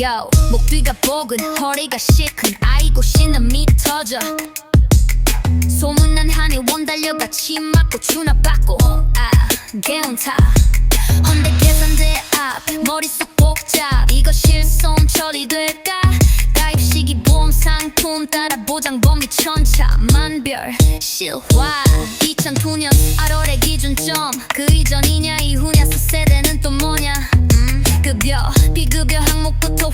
Yo, 목 뒤가 뻐근 허리가 시큰 아이고 신은 미 터져 소문난 한해 원 달려가 침 맞고 추나 받고. 아 개운타. 헌데 계산대 앞 머릿속 복잡. 이거 실손 처리될까? 가입 시기 보험 상품 따라 보장 범위 천차만별. 실화. 2009년 8월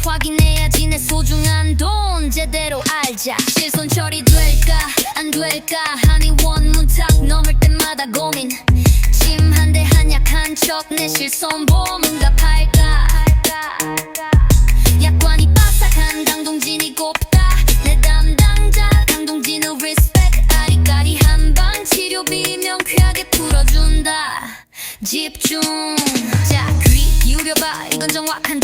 확인해야지 내 소중한 돈 제대로 알자. 실손 처리 될까? 안 될까? 한이 원문탁 넘을 때마다 고민. 침한대 한약 한 척 내 실손 보험인가 팔까? 약관이 바삭한 강동진이 곱다. 내 담당자 강동진의 리스펙 아리까리 한 방 치료비 명쾌하게 풀어준다. 집중. 자 귀 기울여봐. 이건 정확한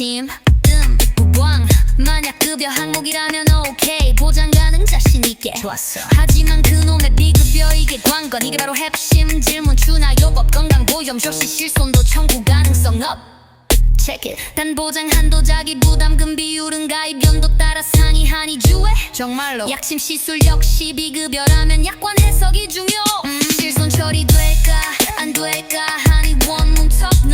침뜸 부광 만약 급여 항목이라면 오케이. 보장 가능 자신 있게. 좋았어. 하지만 그놈의 비급여 이게 관건. 이게 바로 핵심 질문. 추나 요법 건강 보험 조시 실손도 청구 가능성 업 check it. 단 보장 한도 자기 부담금 비율은 가입 연도 따라 상이하니 주에. 정말로. 약침 시술 역시 비급여라면 약관 해석이 중요. 음, 실손 처리 될까 안 될까 하니 원문 턱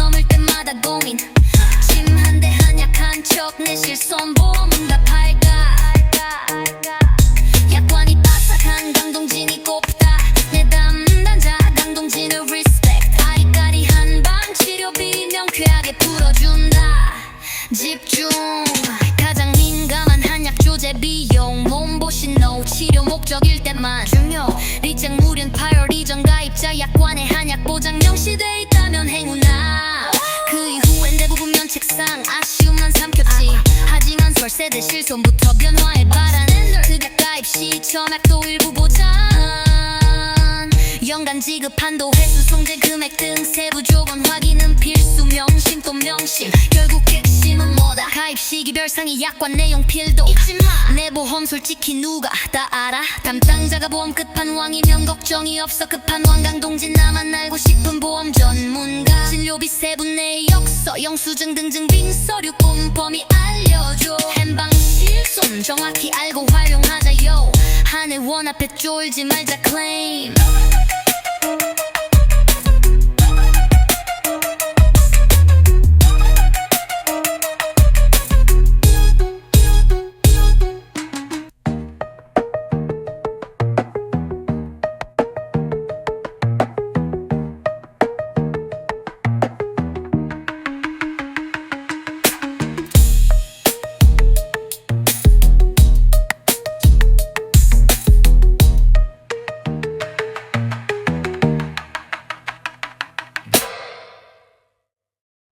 가장 민감한 한약 조제 비용 몸보신 노 치료 목적일 때만 중요 리장 무륜 8월 이전 가입자 약관에 한약 보장 명시돼 있다면 행운아. 그 이후엔 대부분 면책상 아쉬움만 삼켰지. 하지만 설세대 실손부터 변화에 바라는 극약 가입 시 점액도 일부 보장. 연간 지급 한도 횟수 송재 금액 등 세부 조건 확인은 필수 명심 또 명심 입 시기 별상의 약관 내용 필도 잊지마. 내 보험 솔직히 누가 다 알아? 담당자가 보험 끝판왕이면 걱정이 없어. 급한 왕 강동진 나만 알고 싶은 보험 전문가. 진료비 세분 내 역서 영수증 등증 빙 서류 꼼꼼히 알려줘. hen방 실손 정확히 알고 활용하자 요. 한해 원 앞에 쫄지 말자 claim